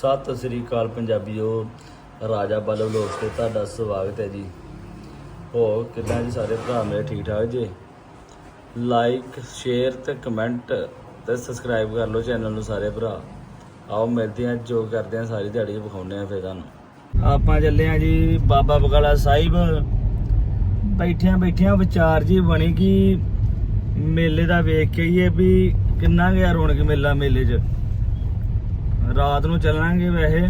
ਸਤਿ ਸ੍ਰੀ ਅਕਾਲ ਪੰਜਾਬੀਓ, ਰਾਜਾ ਬਲ ਵਲੋਗ ਤੇ ਤੁਹਾਡਾ ਸਵਾਗਤ ਹੈ ਜੀ। ਹੋ ਕਿਦਾਂ ਜੀ ਸਾਰੇ ਭਰਾ ਮੇਰੇ ਠੀਕ ਠਾਕ ਜੀ? ਲਾਈਕ ਸ਼ੇਅਰ ਤੇ ਕਮੈਂਟ ਤੇ ਸਬਸਕ੍ਰਾਈਬ ਕਰ ਲਓ ਚੈਨਲ ਨੂੰ ਸਾਰੇ ਭਰਾ। ਆਓ ਮਿਲਦੇ ਹਾਂ, ਜੋ ਕਰਦੇ ਹਾਂ ਸਾਰੀ ਦਿਹਾੜੀ ਵਿਖਾਉਂਦੇ ਹਾਂ ਫਿਰ ਤੁਹਾਨੂੰ। ਆਪਾਂ ਚੱਲੇ ਹਾਂ ਜੀ ਬਾਬਾ ਬਗਾਲਾ ਸਾਹਿਬ। ਬੈਠਿਆਂ ਬੈਠਿਆਂ ਵਿਚਾਰ ਜੀ ਬਣੀ ਕਿ ਮੇਲੇ ਦਾ ਵੇਖ ਕੇ ਹੀ ਇਹ ਵੀ ਕਿੰਨਾ ਗਿਆ ਰੌਣਕ ਮੇਲਾ ਮੇਲੇ 'ਚ। ਰਾਤ ਨੂੰ ਚੱਲਾਂਗੇ ਵੈਸੇ।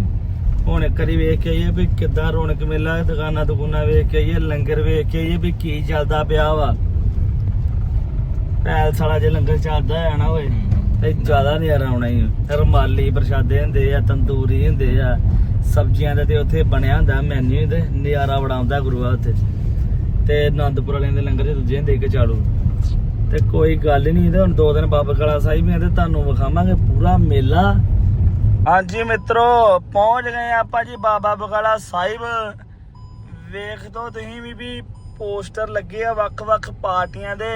ਹੁਣ ਇੱਕ ਵਾਰੀ ਵੇਖ ਕੇ ਆਈਏ ਵੀ ਕਿੱਦਾਂ ਰੌਣਕ ਮੇਲਾ ਹੈ, ਦੁਕਾਨਾਂ ਦੁਕਾਨਾਂ ਵੇਖ ਕੇ ਆਈਏ ਲੰਗਰ ਵੇਖ ਕੇ ਆਈਏ ਵੀ ਕੀ ਚੱਲਦਾ ਪਿਆ ਵਾ। ਪੈਲਸ ਵਾਲਾ ਜੇ ਲੰਗਰ ਚੱਲਦਾ ਹੈ ਨਾ ਓਏ ਤੇ ਜ਼ਿਆਦਾ ਨਜ਼ਾਰਾ ਆਉਣਾ ਹੀ ਰਮਾਲੀ ਪ੍ਰਸ਼ਾਦੇ ਹੁੰਦੇ ਆ ਤੰਦੂਰੀ ਹੁੰਦੇ ਆ ਸਬਜ਼ੀਆਂ ਦਾ ਤੇ ਉੱਥੇ ਬਣਿਆ ਹੁੰਦਾ ਮੈਨੂ ਤੇ ਨਜ਼ਾਰਾ ਬੜਾ ਆਉਂਦਾ ਗੁਰੂਆ ਉੱਥੇ। ਤੇ ਆਨੰਦਪੁਰ ਵਾਲਿਆਂ ਦੇ ਲੰਗਰ 'ਚ ਦੂਜੇ ਹੁੰਦੇ ਕੇ ਚਾਲੂ ਤੇ ਕੋਈ ਗੱਲ ਹੀ ਨਹੀਂ ਤੇ ਹੁਣ ਦੋ ਦਿਨ ਬਾਬਾ ਕਾਲਾ ਸਾਹਿਬ ਵੀ ਆ ਤੇ ਤੁਹਾਨੂੰ ਵਿਖਾਵਾਂਗੇ ਪੂਰਾ ਮੇਲਾ। ਹਾਂਜੀ ਮਿੱਤਰੋ, ਪਹੁੰਚ ਗਏ ਆਪਾਂ ਜੀ ਬਾਬਾ ਬਗਾਲਾ ਸਾਹਿਬ। ਵੇਖ ਦੋ ਤੁਸੀਂ ਵੀ ਵੀ ਪੋਸਟਰ ਲੱਗੇ ਆ ਵੱਖ-ਵੱਖ ਪਾਰਟੀਆਂ ਦੇ।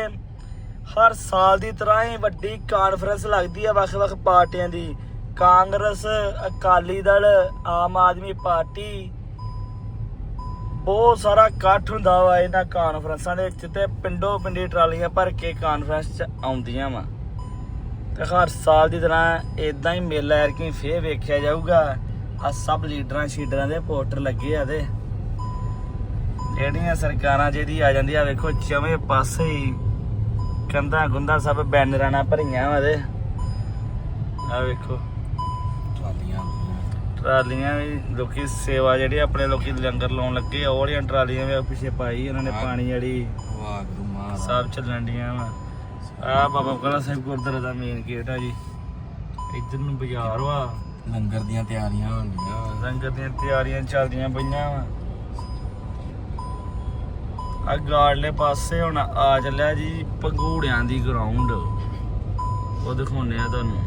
ਹਰ ਸਾਲ ਦੀ ਤਰ੍ਹਾਂ ਹੀ ਵੱਡੀ ਕਾਨਫਰੰਸ ਲੱਗਦੀ ਆ ਵੱਖ-ਵੱਖ ਪਾਰਟੀਆਂ ਦੀ। ਕਾਂਗਰਸ, ਅਕਾਲੀ ਦਲ, ਆਮ ਆਦਮੀ ਪਾਰਟੀ। ਬਹੁਤ ਸਾਰਾ ਇਕੱਠ ਹੁੰਦਾ ਵਾ ਇਹਨਾਂ ਕਾਨਫਰੰਸਾਂ ਦੇ ਵਿੱਚ ਤੇ ਪਿੰਡੋ ਪਿੰਡੀ ਟਰਾਲੀਆਂ ਭਰ ਕੇ ਕਾਨਫਰੰਸ 'ਚ ਆਉਂਦੀਆਂ ਵਾ। ਤੇ ਹਰ ਸਾਲ ਦੀ ਤਰ੍ਹਾਂ ਇਦਾਂ ਹੀ ਮੇਲਾ ਐਰਕੀ ਫੇਰ ਵੇਖਿਆ ਜਾਊਗਾ। ਆ ਸਭ ਲੀਡਰਾਂ ਸ਼ੀਡਰਾਂ ਦੇ ਪੋਸਟਰ ਲੱਗੇ ਆ ਤੇ। ਜਿਹੜੀਆਂ ਸਰਕਾਰਾਂ ਜਿਹਦੀ ਆ ਜਾਂਦੀ ਆ ਵੇਖੋ ਚਵੇਂ ਪਾਸੇ ਹੀ ਕੰਧਾਂ ਗੁੰਦਾ ਸਭ ਬੈਨਰਾਂ ਨਾਲ ਭਰੀਆਂ ਵਾ ਤੇ। ਆ ਵੇਖੋ। ਟਰਾਲੀਆਂ ਵੀ ਲੋਕੀ ਸੇਵਾ ਜਿਹੜੀ ਆਪਣੇ ਲੋਕੀ ਲੰਗਰ ਲਾਉਣ ਲੱਗੇ ਆ ਉਹ ਵਾਲੀਆਂ ਟਰਾਲੀਆਂ ਵੀ ਪਿੱਛੇ ਪਾਈ ਉਹਨਾਂ ਨੇ ਪਾਣੀ ਵਾਲੀ। ਵਾਹਿਗੁਰੂ ਮਹਾਰਾਜ। ਸਭ ਚੱਲਣ ਡੀਆਂ ਵਾ। ਆ ਬਾਬਾ ਬਕਾਲਾ ਸਾਹਿਬ ਗੁਰਦੁਆਰੇ ਦਾ ਮੇਨ ਗੇਟ ਆ ਜੀ। ਇੱਧਰ ਨੂੰ ਬਾਜ਼ਾਰ ਵਾ। ਲੰਗਰ ਦੀਆਂ ਤਿਆਰੀਆਂ ਹੁੰਦੀਆਂ। ਲੰਗਰ ਦੀਆਂ ਤਿਆਰੀਆਂ ਚੱਲਦੀਆਂ ਪਈਆਂ ਵਾ। ਆ ਗਾੜਲੇ ਪਾਸੇ ਹੁਣ ਆ ਚੱਲਿਆ ਜੀ ਪੰਗੂੜਿਆਂ ਦੀ ਗਰਾਊਂਡ ਉਹ ਦਿਖਾਉਣੇ ਆ ਤੁਹਾਨੂੰ।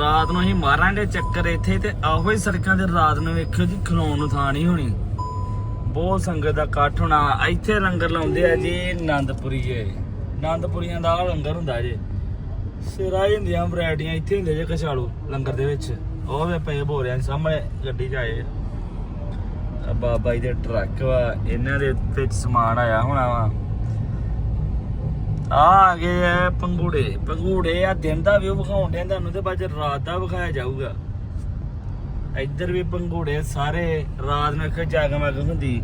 ਰਾਤ ਨੂੰ ਅਸੀਂ ਮਾਰਾਂਗੇ ਚੱਕਰ ਇੱਥੇ ਤੇ ਆਹੋ ਹੀ ਸੜਕਾਂ ਤੇ ਰਾਤ ਨੂੰ ਵੇਖਿਓ ਜੀ ਖਲੋਣ ਨੂੰ ਥਾਂ ਨਹੀਂ ਹੋਣੀ। ਬਹੁਤ ਸੰਗਤ ਦਾ ਇਕੱਠ ਹੋਣਾ। ਇੱਥੇ ਲੰਗਰ ਲਾਉਂਦੇ ਆ ਜੀ ਆਨੰਦਪੁਰੀ ਜੇ ਆਨੰਦਪੁਰੀਆਂ ਦਾ ਆਹ ਲੰਗਰ ਹੁੰਦਾ ਜੇ। ਸਿਰਾ ਹੀ ਹੁੰਦੀਆਂ ਵੈਰਾਈਟੀਆਂ, ਇੱਥੇ ਹੁੰਦੇ ਜੇ ਕਛਾਲੂ ਲੰਗਰ ਦੇ ਵਿੱਚ। ਉਹ ਵੀ ਪਏ ਬੋਰਿਆਂ ਦੇ ਸਾਹਮਣੇ ਗੱਡੀ 'ਚ ਆਏ। ਬਾਬਾ ਜੀ ਦੇ ਟਰੱਕ ਵਾ, ਇਹਨਾਂ ਦੇ ਵਿੱਚ ਸਮਾਨ ਆਇਆ ਹੋਣਾ ਵਾ। ਆ ਆ ਗਏ ਆ ਪੰਗੂੜੇ ਪੰਗੂੜੇ ਆ, ਦਿਨ ਦਾ ਵਿਊ ਵਿਖਾਉਣ ਦੇ ਤੁਹਾਨੂੰ ਤੇ ਬਾਅਦ ਚ ਰਾਤ ਦਾ ਵਿਖਾਇਆ ਜਾਊਗਾ। ਇੱਧਰ ਵੀ ਪੰਘੂੜੇ ਸਾਰੇ ਰਾਤ ਨੂੰ ਇੱਕ ਜਗਮਗ ਹੁੰਦੀ।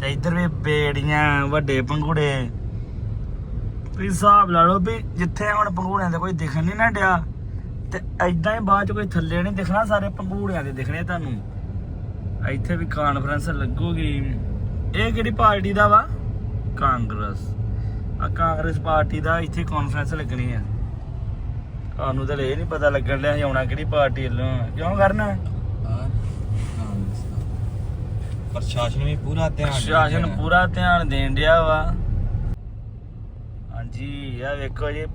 ਤੇ ਇੱਧਰ ਵੀ ਬੇੜੀਆਂ, ਵੱਡੇ ਪੰਗੂੜੇ ਤੁਸੀਂ ਹਿਸਾਬ ਲਾ ਲਓ ਵੀ ਜਿੱਥੇ ਹੁਣ ਪੰਗੂੜਿਆਂ ਦੇ ਕੋਈ ਦਿਖਣ ਨਹੀਂ ਨਾ ਡਿਆ, ਤੇ ਐਦਾਂ ਹੀ ਬਾਅਦ ਚ ਕੋਈ ਥੱਲੇ ਨਹੀਂ ਦਿਖਣਾ, ਸਾਰੇ ਪੰਗੂੜਿਆਂ ਦੇ ਦਿਖਣੇ ਤੁਹਾਨੂੰ। ਇੱਥੇ ਵੀ ਕਾਨਫਰੰਸ ਲੱਗੂਗੀ। ਇਹ ਕਿਹੜੀ ਪਾਰਟੀ ਦਾ ਵਾ? ਕਾਂਗਰਸ। ਆ ਕਾਂਗਰਸ ਪਾਰਟੀ ਦਾ ਇੱਥੇ ਕਾਨਫਰੰਸ ਲੱਗਣੀ ਆ। ਤੁਹਾਨੂੰ ਤਾਂ ਇਹ ਨਹੀਂ ਪਤਾ ਲੱਗਣ ਲਿਆ ਆਉਣਾ ਕਿਹੜੀ ਪਾਰਟੀ ਵੱਲੋਂ। ਕਿਉਂ ਕਰਨਾ? ਪ੍ਰਸ਼ਾਸਨ ਵੀ ਪੂਰਾ ਧਿਆਨ ਪ੍ਰਸ਼ਾਸਨ ਪੂਰਾ ਧਿਆਨ ਦੇਣ ਡਿਆ ਵਾ। ਹਾਂਜੀ ਆ ਵੇਖੋ ਜੀ।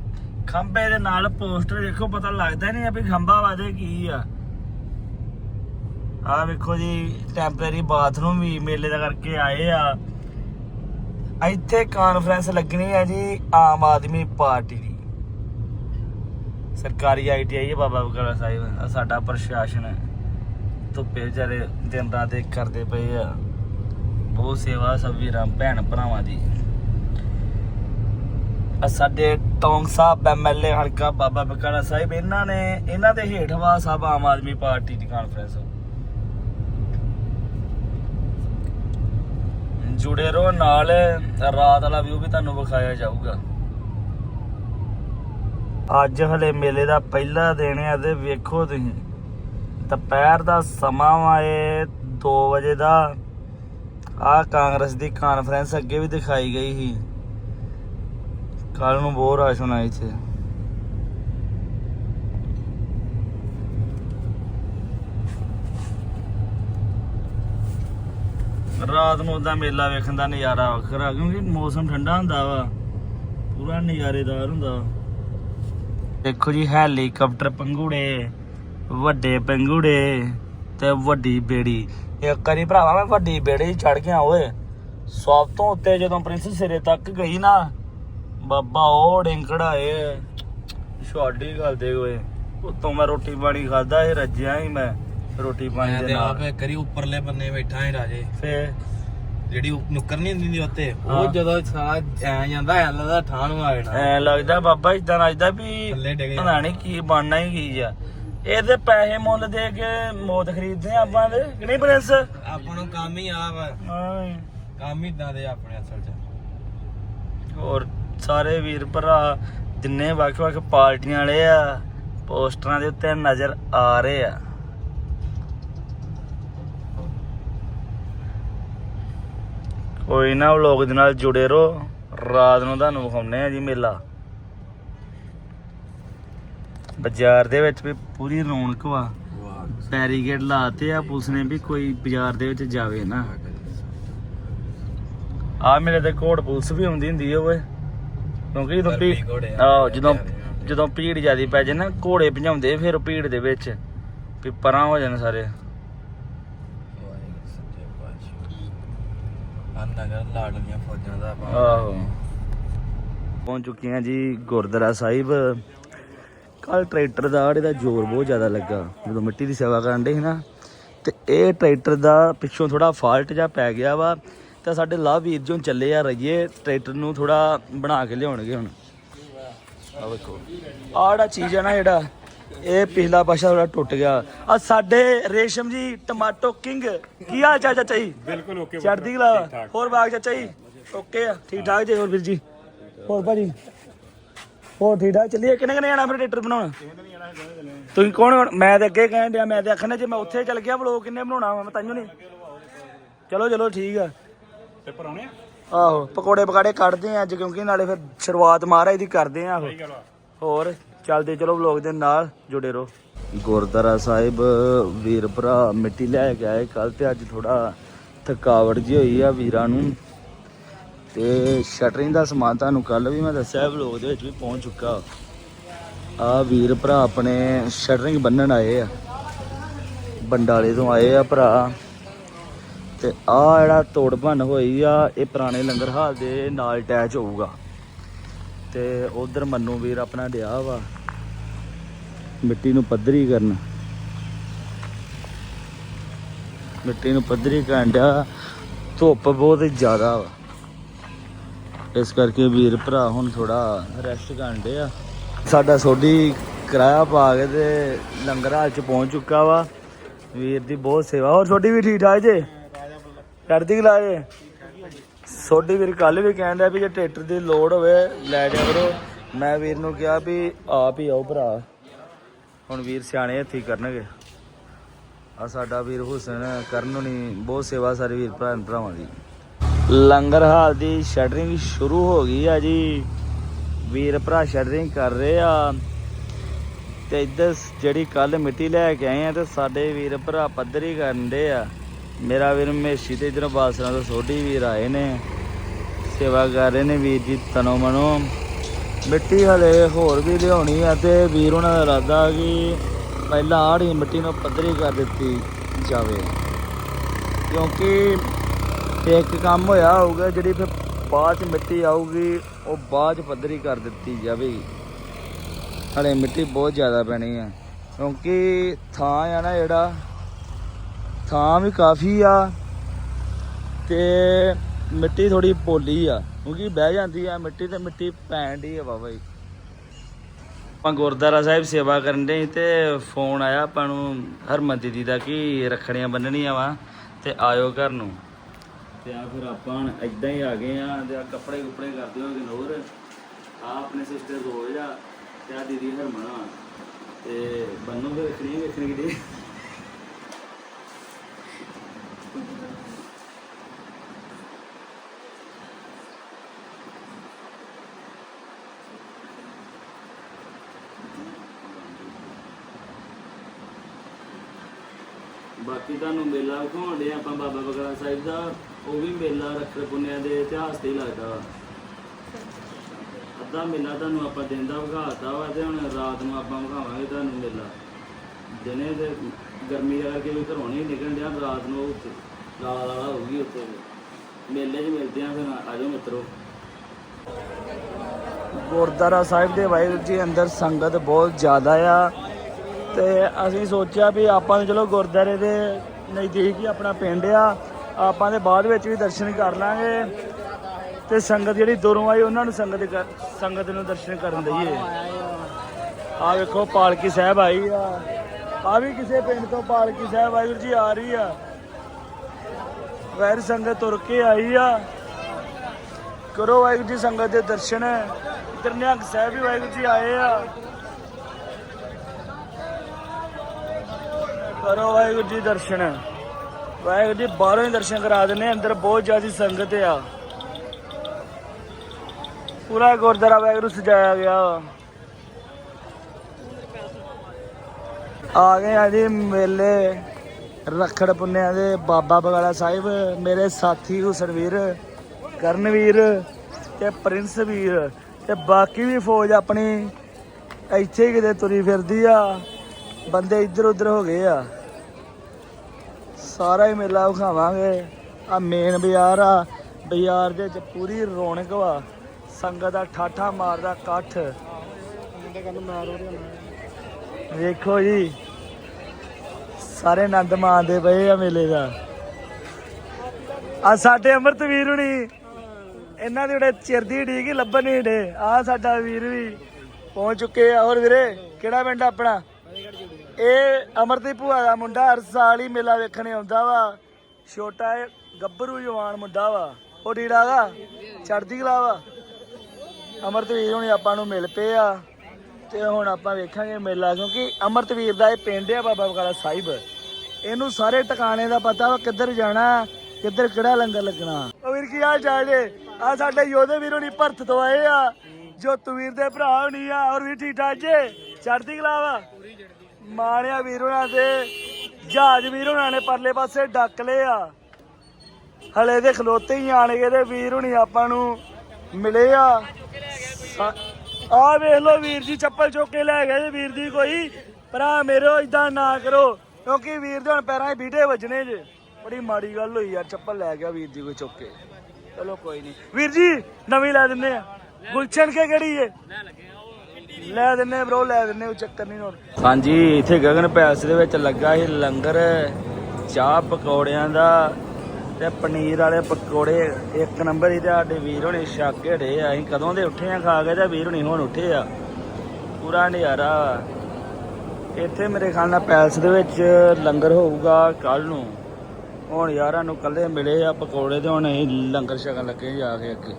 ਖੰਭੇ ਦੇ ਨਾਲ ਪੋਸਟਰ ਵੇਖੋ ਪਤਾ ਲੱਗਦਾ ਨਹੀਂ ਆ ਵੀ ਖੰਭਾ ਵਾਦੇ ਕੀ ਆ। ਆ ਵੇਖੋ ਜੀ ਟੈਂਪਰੇਰੀ ਬਾਥਰੂਮ ਵੀ ਮੇਲੇ ਦਾ ਕਰਕੇ ਆਏ ਆ। ਇੱਥੇ ਕਾਨਫਰੰਸ ਲੱਗਣੀ ਹੈ ਜੀ ਆਮ ਆਦਮੀ ਪਾਰਟੀ ਦੀ। ਸਰਕਾਰੀ ਆਈਟੀਆਈ ਹੈ ਬਾਬਾ ਬਕਾਲਾ ਸਾਹਿਬ ਸਾਡਾ ਪ੍ਰਸ਼ਾਸਨ। ਹੈ ਧੁੱਪੇ ਵਿਚਾਰੇ ਦਿਨ ਰਾਤ ਇੱਕ ਕਰਦੇ ਪਏ ਆ। ਬਹੁਤ ਸੇਵਾ ਸਭ ਵੀਰਾਂ ਭੈਣ ਭਰਾਵਾਂ ਦੀ। ਸਾਡੇ ਟੌਂਗ ਸਾਹਿਬ ਐਮਐਲਏ ਹਲਕਾ ਬਾਬਾ ਬਕਾਲਾ ਸਾਹਿਬ, ਇਹਨਾਂ ਨੇ, ਇਹਨਾਂ ਦੇ ਹੇਠਵਾ ਸਭ ਆਮ ਆਦਮੀ ਪਾਰਟੀ ਦੀ ਕਾਨਫਰੰਸ ਜੁੜੇ ਰਹੋ ਨਾਲ, ਰਾਤ ਵਾਲਾ ਵਿਊ ਵੀ ਤੁਹਾਨੂੰ ਵਿਖਾਇਆ ਜਾਊਗਾ। ਅੱਜ ਹਲੇ ਮੇਲੇ ਦਾ ਪਹਿਲਾ ਦਿਨ ਹੈ ਤੇ ਵੇਖੋ ਤੁਸੀਂ। ਦੁਪਹਿਰ ਦਾ ਸਮਾਂ ਵਾ ਇਹ 2 ਵਜੇ ਦਾ। ਆ ਕਾਂਗਰਸ ਦੀ ਕਾਨਫਰੰਸ ਅੱਗੇ ਵੀ ਦਿਖਾਈ ਗਈ ਸੀ। ਕੱਲ ਨੂੰ ਬਹੁਤ ਰਸ਼ ਹੋਣਾ ਇੱਥੇ। ਰਾਤ ਨੂੰ ਉਹਦਾ ਮੇਲਾ ਵੇਖਣ ਦਾ ਨਜ਼ਾਰਾ ਵੱਖਰਾ, ਕਿਉਂਕਿ ਮੌਸਮ ਠੰਡਾ ਹੁੰਦਾ ਵਾ। ਪੂਰਾ ਨਜ਼ਾਰੇਦਾਰ ਹੁੰਦਾ। ਦੇਖੋ ਜੀ, ਹੈਲੀਕਾਪਟਰ ਪੰਗੂੜੇ ਵੱਡੇ ਪੰਗੂੜੇ ਤੇ ਵੱਡੀ ਬੇੜੀ। ਇੱਕ ਵਾਰੀ ਭਰਾਵਾ ਮੈਂ ਵੱਡੀ ਬੇੜੀ ਚੜ ਗਿਆ ਓਏ। ਸਭ ਤੋਂ ਉੱਤੇ ਜਦੋਂ ਪ੍ਰਿੰਸ ਸਿਰੇ ਤੱਕ ਗਈ ਨਾ ਬਾਬਾ ਉਹ ਡਿੰਕੜਾ ਏ। ਛਾੜੀ ਕਰਦੇ ਹੋਏ ਉਤੋਂ ਮੈਂ ਰੋਟੀ ਪਾਣੀ ਖਾਦਾ ਇਹ ਰੱਜਿਆ ਹੀ ਮੈਂ ਰੋਟੀ ਪਾਣੀ ਦੇ ਤੇ ਆਪ ਨਾਲ ਕਰੀ ਉੱਪਰਲੇ ਬੰਨੇ ਬੈਠਾ ਹਾਂ ਰਾਜੇ। ਫੇ ਜਿਹੜੀ ਨੁੱਕਰ ਨਹੀਂ ਹੁੰਦੀ ਦੀ ਉੱਤੇ। ਉਹ ਜਦੋਂ ਸਾਲਾ ਐ ਜਾਂਦਾ ਐ ਲੱਗਦਾ ਨੂੰ ਆ ਜਾਣਾ। ਐ ਲੱਗਦਾ ਬਾਬਾ ਇਦਾਂ ਨੱਚਦਾ ਵੀ। ਪਤਾ ਨਹੀਂ ਕੀ ਬਣਨਾ ਹੀ ਕੀ ਆ। ਇਹਦੇ ਪੈਸੇ ਮੁੱਲ ਦੇ ਕੇ ਮੌਤ ਖਰੀਦਦੇ ਆ ਆਪਾਂ ਦੇ ਕਿ ਨਹੀਂ ਪ੍ਰਿੰਸ? ਆਪਾਂ ਨੂੰ ਕੰਮ ਹੀ ਆ। ਵਾ ਹਾਂ। ਕੰਮ ਹੀ ਇਦਾਂ ਦੇ ਆਪਣੇ ਅਸਲ 'ਚ। ਹੋਰ ਸਾਰੇ ਵੀਰ ਭਰਾ ਜਿੰਨੇ ਵੱਖ-ਵੱਖ ਪਾਰਟੀਆਂ ਵਾਲੇ ਆ ਪੋਸਟਰਾਂ ਦੇ ਉੱਤੇ ਨਜ਼ਰ ਆ ਰਹੇ ਆ। ਕੋਈ ਨਾ ਵਲੋਗ ਦੇ ਨਾਲ ਜੁੜੇ ਰਹੋ। ਰਾਤ ਨੂੰ ਤੁਹਾਨੂੰ ਵਿਖਾਉਨੇ ਆ ਜੀ ਮੇਲਾ। ਬਾਜ਼ਾਰ ਦੇ ਵਿੱਚ ਵੀ ਪੂਰੀ ਰੌਣਕ ਵਾ। ਵਾਹ ਬੈਰੀਕੇਡ ਲਾਤੇ ਆ ਪੁਲਿਸ ਨੇ ਵੀ ਕੋਈ ਬਾਜ਼ਾਰ ਦੇ ਵਿੱਚ ਜਾਵੇ ਨਾ। ਆ ਮੇਰੇ ਤੇ ਕੋਟ ਪੁਲਿਸ ਵੀ ਹੁੰਦੀ ਆ ਓਏ। ਕਿਉਂਕਿ ਜਦੋਂ ਭੀ ਆ। ਜਦੋਂ ਜਦੋਂ ਭੀੜ ਜਿਆਦੀ ਪੈ ਜੇ ਨਾ ਘੋੜੇ ਭਜਾਉਂਦੇ ਫਿਰ ਭੀੜ ਦੇ ਵਿੱਚ। ਵੀ ਪਰਾਂ ਹੋ ਜਾਣ ਸਾਰੇ। ਫੌਜਾਂ ਦਾ ਆਪਾਂ ਆਹੋ। ਪਹੁੰਚ ਚੁੱਕੇ ਆ ਜੀ ਗੁਰਦੁਆਰਾ ਸਾਹਿਬ। ਕੱਲ ਟਰੈਕਟਰ ਦਾ ਆੜੇ ਦਾ ਜ਼ੋਰ ਬਹੁਤ ਜ਼ਿਆਦਾ ਲੱਗਾ। ਜਦੋਂ ਮਿੱਟੀ ਦੀ ਸੇਵਾ ਕਰਨ ਦੇ ਸੀ ਨਾ ਤੇ ਇਹ ਟਰੈਕਟਰ ਦਾ ਪਿੱਛੋਂ ਥੋੜਾ ਫਾਲਟ ਜਾ ਪੈ ਗਿਆ ਵਾ ਤਾਂ ਸਾਡੇ ਲਾਹ ਵੀਰ ਜੋ ਚੱਲੇ ਆ ਰਹੀਏ ਟਰੈਕਟਰ ਨੂੰ ਥੋੜਾ ਬਣਾ ਕੇ ਲਿਆਉਣਗੇ ਹੁਣ। ਆ ਵੇਖੋ ਆੜਾ ਚੀਜ਼ ਆ ਨਾ ਜਿਹੜਾ ਇਹ ਪਿਛਲਾ ਪਾਸ਼ਾ ਥੋੜਾ ਟੁੱਟ ਗਿਆ। ਆ ਸਾਡੇ ਰੇਸ਼ਮ ਜੀ ਟਮਾਟੋ ਕਿੰਗ ਕੀ ਹਾਲ ਚਾਲ ਚਾਚਾ ਜੀ? ਬਿਲਕੁਲ ਓਕੇ ਚੜਦੀ ਕਲਾ ਹੋਰ ਬਾਗ ਚਾਚਾ ਜੀ? ਓਕੇ ਆ ਠੀਕ ਠਾਕ ਜੀ ਹੋਰ ਵੀਰ ਜੀ? ਹੋਰ ਭਾਜੀ? ਹੋਰ ਠੀਕ ਠਾਕ ਚੱਲੀਏ? ਕਿੰਨੇ ਕਿੰਨੇ ਜਾਣਾ ਫਿਰ ਟਰੈਕਟਰ ਬਣਾਉਣ? ਤੁਸੀਂ ਕੌਣ ਕੌਣ? ਮੈਂ ਤੇ ਅੱਗੇ ਕਹਿਣ ਡਿਆ ਮੈਂ ਤੇ ਆਖਣਾ ਜੇ ਮੈਂ ਉੱਥੇ ਚੱਲ ਗਿਆ ਵਲੋਗ ਕਿੰਨੇ ਬਣਾਉਣਾ ਵਾ ਮੈਂ ਤੈਨੂੰ ਨਹੀਂ ਚਲੋ ਚਲੋ ਠੀਕ ਆ। ਤੇ ਪਰੌਣੇ ਆਹੋ ਪਕੌੜੇ ਪਕਾੜੇ ਕੱਢਦੇ ਆ ਅੱਜ ਕਿਉਂਕਿ ਨਾਲੇ ਫਿਰ ਸ਼ੁਰੂਆਤ ਮਹਾਰਾਜ ਦੀ ਕਰਦੇ ਆ ਆਹੋ। ਹੋਰ ਚੱਲਦੇ ਚਲੋ ਵਲੋਗ ਦੇ ਨਾਲ ਜੁੜੇ ਰਹੋ। ਗੁਰਦੁਆਰਾ ਸਾਹਿਬ ਵੀਰ ਭਰਾ ਮਿੱਟੀ ਲੈ ਕੇ ਆਏ ਕੱਲ ਤੇ ਅੱਜ ਥੋੜਾ ਥਕਾਵਟ ਜੀ ਹੋਈ ਆ ਵੀਰਾਂ ਨੂੰ। ਤੇ ਸ਼ਟਰਿੰਗ ਦਾ ਸਮਾਨ ਤੁਹਾਨੂੰ ਕੱਲ ਵੀ ਮੈਂ ਦੱਸਿਆ ਵਲੋਗ ਦੇ ਵਿੱਚ ਵੀ ਪਹੁੰਚ ਚੁੱਕਾ। ਆ ਵੀਰ ਭਰਾ ਆਪਣੇ ਸ਼ਟਰਿੰਗ ਬੰਨਣ ਆਏ ਆ। ਬੰਡਾਲੇ ਤੋਂ ਆਏ ਆ ਭਰਾ। ਤੇ ਆ ਜਿਹੜਾ ਤੋੜ ਭੰਨ ਹੋਈ ਆ, ਇਹ ਪੁਰਾਣੇ ਲੰਗਰ ਹਾਲ ਦੇ ਨਾਲ ਅਟੈਚ ਹੋਊਗਾ। ਤੇ ਉਧਰ ਮੰਨੂ ਵੀਰ ਆਪਣਾ ਡਿਆ ਵਾ, ਮਿੱਟੀ ਨੂੰ ਪੱਧਰੀ ਕਰਨ। ਮਿੱਟੀ ਨੂੰ ਪੱਧਰੀ ਕਰਨ ਡਿਆ। ਧੁੱਪ ਬਹੁਤ ਜ਼ਿਆਦਾ ਵਾ। ਇਸ ਕਰਕੇ ਵੀਰ ਭਰਾ ਹੁਣ ਥੋੜਾ ਰੈਸਟ ਕਰਨ ਆ। ਸਾਡਾ ਸੋਢੀ ਕਿਰਾਇਆ ਪਾ ਕੇ ਤੇ ਲੰਗਰ ਹਾਲ ਚ ਪਹੁੰਚ ਚੁੱਕਾ ਵਾ। ਵੀਰ ਦੀ ਬਹੁਤ ਸੇਵਾ। ਹੋਰ ਸੋਢੀ ਵੀ ਠੀਕ ਠਾਕ ਜੇ? ਕਰਦੀ ਗਲਾ ਜੇ? ਸੋਢੀ ਵੀਰ ਕੱਲ ਵੀ ਕਹਿੰਦਾ ਵੀ ਜੇ ਟਰੈਕਟਰ ਦੀ ਲੋੜ ਹੋਵੇ, ਲੈ ਜਾ ਕਰੋ। ਮੈਂ ਵੀਰ ਨੂੰ ਕਿਹਾ ਵੀ ਆਪ ਹੀ ਆਓ ਭਰਾ। ਹੁਣ ਵੀਰ ਸਿਆਣੇ ਹੱਥੀ ਕਰਨਗੇ। ਆ ਸਾਡਾ ਵੀਰ ਹੁਸਨ ਕਰਨ ਹੁਣੀ ਬਹੁਤ ਸੇਵਾ ਸਾਰੇ ਵੀਰ ਭਰਾ ਭਰਾਵਾਂ ਦੀ। ਲੰਗਰ ਹਾਲ ਦੀ ਸ਼ਟਰਿੰਗ ਸ਼ੁਰੂ ਹੋ ਗਈ ਆ ਜੀ। ਵੀਰ ਭਰਾ ਸ਼ਟਰਿੰਗ ਕਰ ਰਹੇ ਆ। ਤੇ ਇੱਧਰ ਜਿਹੜੀ ਕੱਲ ਮਿੱਟੀ ਲੈ ਕੇ ਆਏ ਆ ਤੇ ਸਾਡੇ ਵੀਰ ਭਰਾ ਪੱਧਰੀ ਕਰਨ ਦੇ ਆ। ਮੇਰਾ ਵੀਰ ਮੇਸ਼ੀ ਤੇ ਇਧਰ ਬਾਸਰਾ ਤੋਂ ਸੋਢੀ ਵੀਰ ਆਏ ਨੇ। ਸੇਵਾ ਕਰ ਰਹੇ ਨੇ ਵੀਰ ਜੀ ਤਨੋ ਮਨੋ। ਮਿੱਟੀ ਹਲੇ ਹੋਰ ਵੀ ਲਿਆਉਣੀ ਆ ਤੇ ਵੀਰ ਉਹਨਾਂ ਦਾ ਇਰਾਦਾ ਕਿ ਪਹਿਲਾਂ ਆੜੀ ਮਿੱਟੀ ਨੂੰ ਪੱਧਰੀ ਕਰ ਦਿੱਤੀ ਜਾਵੇ। ਕਿਉਂਕਿ ਇੱਕ ਕੰਮ ਹੋਇਆ ਹੋਊਗਾ, ਜਿਹੜੀ ਫਿਰ ਬਾਅਦ ਚ ਮਿੱਟੀ ਆਊਗੀ, ਉਹ ਬਾਅਦ ਚ ਪੱਧਰੀ ਕਰ ਦਿੱਤੀ ਜਾਵੇਗੀ। ਹਲੇ ਮਿੱਟੀ ਬਹੁਤ ਜ਼ਿਆਦਾ ਪੈਣੀ ਆ। ਕਿਉਂਕਿ ਥਾਂ ਆ ਨਾ ਜਿਹੜਾ, ਥਾਂ ਵੀ ਕਾਫੀ ਆ ਤੇ ਮਿੱਟੀ ਥੋੜੀ ਪੋਲੀ ਆ। ਕਿਉਂਕਿ ਬਹਿ ਜਾਂਦੀ ਆ, ਮਿੱਟੀ ਤੇ ਮਿੱਟੀ ਪੈਣ ਦੀ ਆ ਬਾਬਾ ਜੀ। ਆਪਾਂ ਗੁਰਦਾਰਾ ਸਾਹਿਬ ਸੇਵਾ ਕਰਨ ਦੇ ਤੇ ਫੋਨ ਆਇਆ ਆਪਾਂ ਨੂੰ, ਹਰਮਨ ਦੀਦੀ ਦਾ, ਕਿ ਰੱਖੜੀਆਂ ਬੰਨਣੀਆਂ ਵਾ ਤੇ ਆਇਓ ਘਰ ਨੂੰ। ਤੇ ਆ ਫਿਰ ਆਪਾਂ ਹੁਣ ਏਦਾਂ ਹੀ ਆ ਗਏ ਆ ਤੇ ਆ ਕੱਪੜੇ ਕੁਪੜੇ ਕਰਦੇ ਹੋਗੇ ਹੋਰ ਆ ਆਪਣੇ ਸਿਸਟਰ ਰੋਜ਼ ਆ ਤੇ ਆ ਦੀਦੀ ਹਰਮਨ ਆ। ਤੇ ਬੰਨੂ ਫਿਰ ਰੱਖੜੀਆਂ ਵੇਖਣ ਕਿਤੇ ਬਾਕੀ ਤੁਹਾਨੂੰ ਮੇਲਾ ਵਿਖਾਉਂਦੇ ਆਪਾਂ ਬਾਬਾ ਬਗਲਾ ਸਾਹਿਬ ਦਾ। ਉਹ ਵੀ ਮੇਲਾ ਰੱਖੜ ਪੁੰਨਿਆ ਦੇ ਇਤਿਹਾਸ ਤੇ ਹੀ ਲੱਗਦਾ ਵਾ। ਅੱਧਾ ਮੇਲਾ ਤੁਹਾਨੂੰ ਆਪਾਂ ਦਿਨ ਦਾ ਵਿਖਾਤਾ ਵਾ ਤੇ ਹੁਣ ਰਾਤ ਨੂੰ ਆਪਾਂ ਵਿਖਾਵਾਂਗੇ ਤੁਹਾਨੂੰ ਮੇਲਾ। ਦਿਨੇ ਤੇ ਗਰਮੀ ਦਾ ਕਰਕੇ ਵੀ ਘਰੋਂ ਨਹੀਂ ਨਿਕਲਣ ਡਿਆ, ਰਾਤ ਨੂੰ ਉਹ ਉੱਥੇ, ਲਾਲਾ ਲਾਲਾ ਹੋਊਗੀ ਉੱਥੇ। ਮੇਲੇ 'ਚ ਮਿਲਦੇ ਆ ਫਿਰ, ਆ ਜਾਓ ਮਿੱਤਰੋ। ਗੁਰਦੁਆਰਾ ਸਾਹਿਬ ਦੇ ਵਾਹਿਗੁਰੂ ਜੀ ਅੰਦਰ ਸੰਗਤ ਬਹੁਤ ਜ਼ਿਆਦਾ ਆ ਤੇ ਅਸੀਂ ਸੋਚਿਆ ਵੀ ਆਪਾਂ ਨੂੰ ਚਲੋ ਗੁਰਦੁਆਰੇ ਦੇ ਨਜ਼ਦੀਕ ਹੀ ਆਪਣਾ ਪਿੰਡ ਆ। ਆਪਾਂ ਦੇ ਬਾਅਦ ਵਿੱਚ ਵੀ ਦਰਸ਼ਨ ਕਰ ਲਾਂਗੇ ਤੇ ਸੰਗਤ ਜਿਹੜੀ ਦੂਰੋਂ ਆਈ, ਉਹਨਾਂ ਨੂੰ ਸੰਗਤ ਕਰ- ਸੰਗਤ ਨੂੰ ਦਰਸ਼ਨ ਕਰਨ ਦਈਏ। ਆ ਵੇਖੋ, ਪਾਲਕੀ ਸਾਹਿਬ ਆਈ ਆ। ਆ ਵੀ ਕਿਸੇ ਪਿੰਡ ਤੋਂ ਪਾਲਕੀ ਸਾਹਿਬ ਵਾਹਿਗੁਰੂ ਜੀ ਆ ਰਹੀ ਆ। ਵੈਰ ਸੰਗਤ ਤੁਰ ਕੇ ਆਈ ਆ। ਕਰੋ ਵਾਹਿਗੁਰੂ ਜੀ ਸੰਗਤ ਦੇ ਦਰਸ਼ਨ। ਇੱਧਰ ਨਿਹੰਗ ਸਾਹਿਬ ਵੀ ਵਾਹਿਗੁਰੂ ਜੀ ਆਏ ਆ। ਕਰੋ ਵਾਹਿਗੁਰੂ ਜੀ ਦਰਸ਼ਨ। ਵਾਹਿਗੁਰੂ ਜੀ, ਬਾਹਰੋਂ ਹੀ ਦਰਸ਼ਨ ਕਰਾ ਦਿੰਦੇ ਅੰਦਰ ਬਹੁਤ ਜ਼ਿਆਦਾ ਸੰਗਤ ਆ। ਪੂਰਾ ਗੁਰਦੁਆਰਾ ਵਾਹਿਗੁਰੂ ਸਜਾਇਆ ਗਿਆ ਆ ਗਏ ਆ ਜੀ ਮੇਲੇ ਰਖੜ ਪੁੰਨਿਆ ਦੇ ਬਾਬਾ ਬਗਾਲਾ ਸਾਹਿਬ, ਮੇਰੇ ਸਾਥੀ ਹੁਸਨਵੀਰ, ਕਰਨਵੀਰ ਤੇ ਪ੍ਰਿੰਸ ਵੀਰ ਤੇ ਬਾਕੀ ਵੀ ਫੌਜ ਆਪਣੀ ਇੱਥੇ ਹੀ ਕਿਤੇ ਤੁਰੀ ਫਿਰਦੀ ਆ। ਬੰਦੇ ਇੱਧਰ ਉੱਧਰ ਹੋ ਗਏ ਆ। ਸਾਰਾ ਹੀ ਮੇਲਾ ਵਿਖਾਵਾਂਗੇ। ਆ ਮੇਨ ਬਾਜ਼ਾਰ ਆ। ਬਾਜ਼ਾਰ ਦੇ ਵਿੱਚ ਪੂਰੀ ਰੌਣਕ ਵਾ। ਸੰਗਤ ਦਾ ਠਾਠਾ ਮਾਰਦਾ ਇਕੱਠ। ਵੇਖੋ ਜੀ। ਸਾਰੇ ਆਨੰਦ ਮਾਣਦੇ ਪਏ ਆ ਮੇਲੇ ਦਾ। ਆ ਸਾਡੇ ਅੰਮ੍ਰਿਤ ਵੀਰ ਹੁਣੀ। ਇਹਨਾਂ ਦੇ ਜਿਹੜੇ ਚਿਰ ਦੀ ਢੀਕ ਲੱਭਣ ਨਹੀਂ ਡੇ। ਆ ਸਾਡਾ ਵੀਰ ਵੀ ਪਹੁੰਚ ਚੁੱਕੇ ਆ। ਹੋਰ ਵੀਰੇ ਕਿਹੜਾ ਪਿੰਡ ਆਪਣਾ? ਇਹ ਅਮਰਦੀਪ ਭੂਆ ਦਾ ਮੁੰਡਾ ਹਰ ਸਾਲ ਹੀ ਮੇਲਾ ਵੇਖਣੇ ਆਉਂਦਾ ਵਾ। ਛੋਟਾ ਇਹ ਗੱਭਰੂ ਜਵਾਨ ਮੁੰਡਾ ਵਾ। ਉਹ ਡੀੜਾ ਵਾ ਚੜਦੀ ਕਲਾ ਵਾ। ਅਮਰਤਵੀਰ ਹੁਣੀ ਆਪਾਂ ਨੂੰ ਮਿਲ ਪਏ ਆ ਤੇ ਹੁਣ ਆਪਾਂ ਵੇਖਾਂਗੇ ਮੇਲਾ, ਕਿਉਂਕਿ ਅਮਰਤਵੀਰ ਦਾ ਇਹ ਪਿੰਡ ਆ ਬਾਬਾ ਬਕਾਲਾ ਸਾਹਿਬ। ਇਹਨੂੰ ਸਾਰੇ ਟਿਕਾਣੇ ਦਾ ਪਤਾ ਵਾ ਕਿੱਧਰ ਜਾਣਾ, ਕਿੱਧਰ ਕਿਹੜਾ ਲੰਗਰ ਲੱਗਣਾ। ਉਹ ਵੀਰ, ਕੀ ਹਾਲ ਚਾਲ ਜੇ? ਆ ਸਾਡੇ ਯੋਧੇ ਵੀਰ ਹੁਣੀ ਭਰਤ ਤੋਂ ਆਏ ਆ। ਜੋ ਤਵੀਰ ਦੇ ਭਰਾ ਹੁਣੀ ਆ ਔਰ ਵੀ ਠੀਕ ਠਾਕ ਜੇ? ਚੜਦੀ ਕਲਾ ਵਾ। ਮਾਣਿਆ ਵੀਰ ਹੁਣਾਂ ਦੇ ਜਹਾਜ਼ ਵੀਰ ਹੁਣਾਂ ਨੇ ਪਰਲੇ ਪਾਸੇ ਡੱਕ ਲਏ ਆ। ਹਲੇ ਦੇ ਖਲੋਤੇ ਹੀ ਆਣਗੇ ਤੇ ਵੀਰ ਹੁਣੀ ਆਪਾਂ ਨੂੰ ਮਿਲੇ ਆ। ਆ ਵੇਖ ਲੋ ਵੀਰ ਜੀ, ਚੱਪਲ ਚੁੱਕ ਕੇ ਲੈ ਗਏ ਜੇ ਵੀਰ ਦੀ ਕੋਈ। ਭਰਾ ਮੇਰੋ ਇਦਾਂ ਨਾ ਕਰੋ, ਕਿਉਂਕਿ ਵੀਰ ਦੇ ਹੁਣ ਪੈਰਾਂ 'ਚ ਬੀਟੇ ਵੱਜਣੇ ਜੇ। ਬੜੀ ਮਾੜੀ ਗੱਲ ਹੋਈ ਯਾਰ, ਚੱਪਲ ਲੈ ਗਿਆ ਵੀਰ ਜੀ ਕੋਈ ਚੁੱਕ ਕੇ। ਚਲੋ ਕੋਈ ਨਹੀਂ ਵੀਰ ਜੀ, ਨਵੀਂ ਲੈ ਦਿੰਨੇ ਆ। ਗੁਲਸ਼ਨ ਕੇ ਕਿਹੜੀ ਏ? ਲੈ ਦਿੰਨੇ ਬ్రో ਲੈ ਦਿੰਨੇ ਉਹ ਚੱਕਰ ਨਹੀਂ ਹੁਣ ਹਾਂਜੀ, ਇੱਥੇ ਗਗਨ ਪੈਲਸ ਦੇ ਵਿੱਚ ਲੱਗਾ ਸੀ ਲੰਗਰ, ਚਾਹ ਪਕੌੜਿਆਂ ਦਾ ਤੇ ਪਨੀਰ ਵਾਲੇ ਪਕੌੜੇ। ਇੱਕ ਨੰਬਰ ਹੀ ਤੇ ਸਾਡੇ ਵੀਰ ਹੋਣੀ ਛੱਕ ਢੇ ਆ, ਅਸੀਂ ਕਦੋਂ ਦੇ ਉੱਠੇ ਆ ਖਾ ਕੇ ਤੇ ਵੀਰ ਹੋਣੀ ਹੁਣ ਉੱਠੇ ਆ। ਪੂਰਾ ਨਜ਼ਾਰਾ ਇੱਥੇ ਮੇਰੇ ਖਿਆਲ ਨਾਲ ਪੈਲਸ ਦੇ ਵਿੱਚ ਲੰਗਰ ਹੋਊਗਾ ਕੱਲ ਨੂੰ। ਹੁਣ ਯਾਰਾਂ ਨੂੰ ਕੱਲੇ ਮਿਲੇ ਆ ਪਕੌੜੇ ਤੇ ਹੁਣ ਅਸੀਂ ਲੰਗਰ ਛਕਣ ਲੱਗੇ ਜਾ ਕੇ ਅੱਗੇ।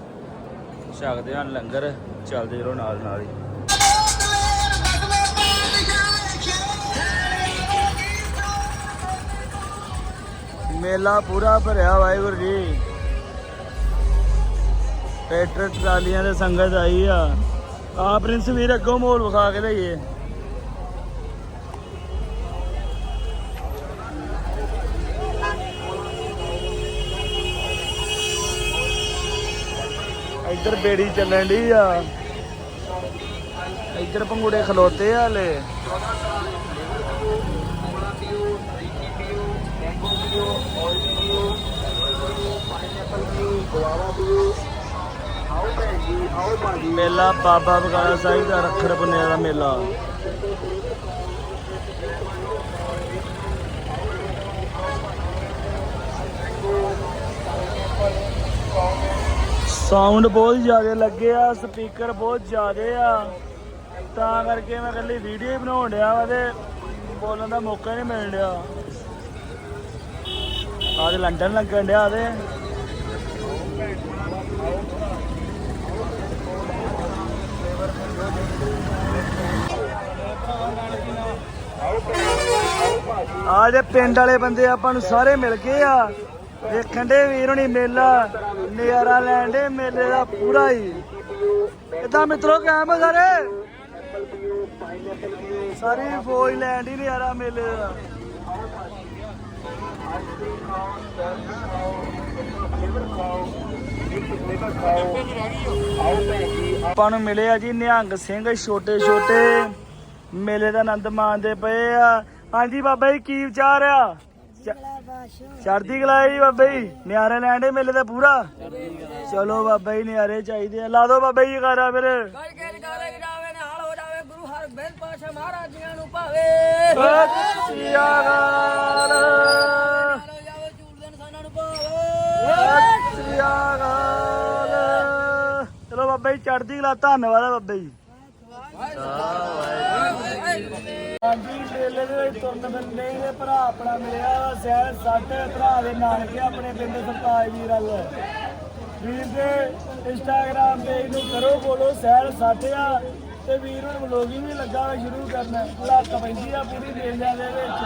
ਛਕਦੇ ਆ ਲੰਗਰ, ਚੱਲਦੇ ਰਹੋ ਨਾਲ ਨਾਲ ਹੀ। ਮੇਲਾ ਪੂਰਾ ਭਰਿਆ ਵਾਹਿਗੁਰੂ ਜੀ। ਟਰੈਕਟਰ ਟਰਾਲੀਆਂ ਦੇ ਸੰਗਤ ਆਈ ਆ। ਆ ਪ੍ਰਿੰਸ ਵੀਰ ਅੱਗੋਂ ਮੋਲ ਵਿਖਾ ਕੇ ਲਈਏ ਇੱਧਰ ਬੇੜੀ ਚੱਲਣ ਦੀ ਆ। ਇੱਧਰ ਪੰਗੂੜੇ ਖਲੋਤੇ ਆ ਹਲੇ। ਮੇਲਾ ਬਾਬਾ ਬਗਾਲਾ ਸਾਹਿਬ ਦਾ ਰੱਖੜ ਪੁੰਨਿਆ ਦਾ ਮੇਲਾ। ਸਾਊਂਡ ਬਹੁਤ ਜ਼ਿਆਦਾ ਲੱਗੇ ਆ ਸਪੀਕਰ ਬਹੁਤ ਜ਼ਿਆਦਾ ਆ। ਤਾਂ ਕਰਕੇ ਮੈਂ ਇਕੱਲੀ ਵੀਡੀਓ ਹੀ ਬਣਾਉਣ ਡਿਆ ਵਾ ਤੇ ਬੋਲਣ ਦਾ ਮੌਕਾ ਨਹੀਂ ਮਿਲਣ ਡਿਆ। ਆਹ ਤੇ ਲੰਡਨ ਲੱਗਣ ਡਿਆ ਤੇ। ਆ ਜੇ ਪਿੰਡ ਵਾਲੇ ਬੰਦੇ ਆਪਾਂ ਨੂੰ ਸਾਰੇ ਮਿਲ ਗਏ ਆ। ਵੇਖਣ ਦੇ ਵੀਰ ਹੁਣੀ ਮੇਲਾ, ਨਜ਼ਾਰਾ ਲੈਣ ਦੇ ਮੇਲੇ ਦਾ ਪੂਰਾ ਹੀ। ਇਦਾਂ ਮਿੱਤਰੋ, ਕਾਇਮ ਸਾਰੇ? ਸਾਰੀ ਫੌਜ ਲੈਣ ਦੀ ਨਜ਼ਾਰਾ ਮੇਲੇ ਦਾ। ਆਪਾਂ ਨੂੰ ਮਿਲੇ ਆ ਜੀ ਨਿਹੰਗ ਸਿੰਘ, ਛੋਟੇ ਛੋਟੇ। ਮੇਲੇ ਦਾ ਆਨੰਦ ਮਾਣਦੇ ਪਏ ਆ। ਹਾਂਜੀ ਬਾਬਾ ਜੀ, ਕੀ ਵਿਚਾਰ ਆ? ਚ- ਚੜਦੀ ਕਲਾ ਜੀ ਬਾਬਾ ਜੀ। ਨਿਆਰੇ ਲੈਂਦੇ ਮੇਲੇ ਦਾ ਪੂਰਾ? ਚਲੋ ਬਾਬਾ ਜੀ, ਨਿਆਰੇ ਚਾਹੀਦੇ ਆ। ਲਾ ਦੋ ਬਾਬਾ ਜੀ ਕਰਾ ਫਿਰ। ਗੜ ਹਰਗੋਬਿੰਦ ਪਾਸ਼ਾ ਮਹਾਰਾਜ ਜੀਆਂ ਨੂੰ ਭਾਵੇ। ਸਤਿ ਸ੍ਰੀ ਅਕਾਲ ਨਾਲ ਜਾਵੇ ਝੂਠ ਦੇ ਇਨਸਾਨਾਂ ਨੂੰ ਭਾਵੇ ਸਤਿ ਸ੍ਰੀ ਅਕਾਲ ਚਲੋ ਬਾਬਾ ਜੀ ਚੜਦੀ ਕਲਾ ਧੰਨਵਾਦ ਆ ਬਾਬਾ ਜੀ। ਹਾਂਜੀ ਮੇਲੇ ਦੇ ਵਿੱਚ ਤੁਰਨ ਬੰਦੇ ਦੇ ਭਰਾ ਆਪਣਾ ਮਿਲਿਆ ਵਾ ਸਹਿਰ ਸੱਟ ਭਰਾ ਦੇ ਨਾਨਕੇ ਆਪਣੇ ਪਿੰਡ ਸਰਤਾਜ ਵੀਰ ਵੱਲ। ਵੀਰ ਦੇ ਇੰਸਟਾਗ੍ਰਾਮ ਤੇ ਇਹਨੂੰ ਕਰੋ ਬੋਲੋ ਸਹਿਰ ਸੱਟ ਆ। ਤੇ ਵੀਰ ਨੂੰ ਵਲੋਗਿੰਗ ਵੀ ਲੱਗਾ ਵਾ ਸ਼ੁਰੂ ਕਰਨਾ ਲੱਕ ਪੈਂਦੀ ਆ ਪੂਰੀ ਮੇਲਿਆਂ ਦੇ ਵਿੱਚ।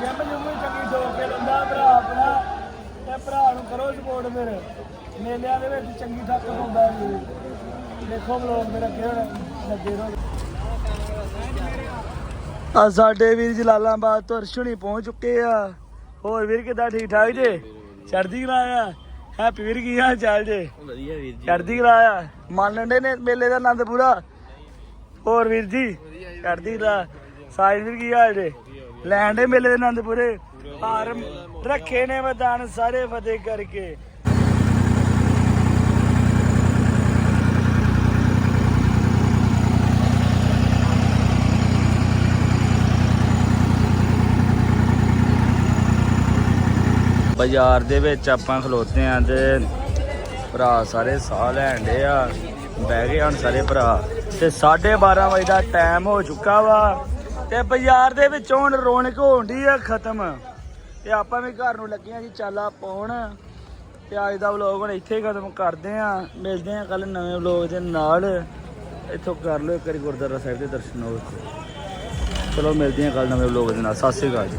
ਜਿਮ ਜੁਮ ਚੰਗੀ ਠੋਕ ਕੇ ਲੰਦਾ ਭਰਾ ਆਪਣਾ। ਤੇ ਭਰਾ ਨੂੰ ਕਰੋ ਸਪੋਰਟ ਫਿਰ। ਮੇਲਿਆਂ ਦੇ ਵਿੱਚ ਚੰਗੀ ਠੱਕ ਪਾਉਂਦਾ ਵੀਰ ਦੇਖੋ ਵਲੋਗ ਮੇਰਾ ਕਿਹੜਾ ਲੱਗੇ ਰਹੋ ਆ ਸਾਡੇ ਵੀਰ ਜਲਾਲਾਬਾਦ ਤੋਂ ਅਰਸ਼ਣੀ ਪਹੁੰਚ ਚੁੱਕੇ ਆ। ਹੋਰ ਵੀਰ ਕਿਦਾਂ ਠੀਕ ਠਾਕ ਜੇ? ਚੜਦੀ ਕਲਾ ਆ? ਹੈਪੀ ਵੀਰ ਕੀ ਹਾਲ ਚਾਲ ਜੇ? ਵਧੀਆ ਵੀਰ ਜੀ। ਚੜਦੀ ਕਲਾ ਆ? ਮੰਨ ਲੈਂਦੇ ਨੇ ਮੇਲੇ ਦਾ ਆਨੰਦ ਪੂਰਾ? ਹੋਰ ਵੀਰ ਜੀ ਚੜਦੀ ਕਲਾ। ਸਾਇਨ ਵੀਰ, ਕੀ ਹਾਲ ਜੇ? ਲੈਣ ਦੇ ਮੇਲੇ ਦੇ ਆਨੰਦ ਹਾਰ ਰੱਖੇ ਨੇ ਮੈਦਾਨ ਸਾਰੇ ਫਤਿਹ ਕਰਕੇ। ਬਾਜ਼ਾਰ ਦੇ ਵਿੱਚ ਆਪਾਂ ਖਲੋਤੇ ਆਂ ਤੇ ਭਰਾ ਸਾਰੇ ਸਾਹ ਲੈਣ ਡੇ ਆ। ਬਹਿ ਗਏ ਹਨ ਸਾਰੇ ਭਰਾ। ਤੇ 12:30 ਵਜੇ ਦਾ ਟਾਈਮ ਹੋ ਚੁੱਕਾ ਵਾ। ਤੇ ਬਾਜ਼ਾਰ ਦੇ ਵਿੱਚੋਂ ਹੁਣ ਰੌਣਕ ਹੋਣ ਆ ਖਤਮ। ਤੇ ਆਪਾਂ ਵੀ ਘਰ ਨੂੰ ਲੱਗੇ ਆ ਜੀ ਚਾਲਾ ਪਾਉਣ। ਤੇ ਅੱਜ ਦਾ ਵਲੋਗ ਹੁਣ ਇੱਥੇ ਹੀ ਖਤਮ ਕਰਦੇ ਆ। ਮਿਲਦੇ ਆ ਕੱਲ ਨਵੇਂ ਵਲੋਗ ਦੇ ਨਾਲ। ਇੱਥੋਂ ਕਰ ਲਓ ਇੱਕ ਵਾਰੀ ਗੁਰਦੁਆਰਾ ਸਾਹਿਬ ਦੇ ਦਰਸ਼ਨ ਹੋ ਚਲੋ ਮਿਲਦੇ ਆ ਕੱਲ ਨਵੇਂ ਵਲੋਗ ਦੇ ਨਾਲ। ਸਤਿ ਸ੍ਰੀ ਅਕਾਲ ਜੀ।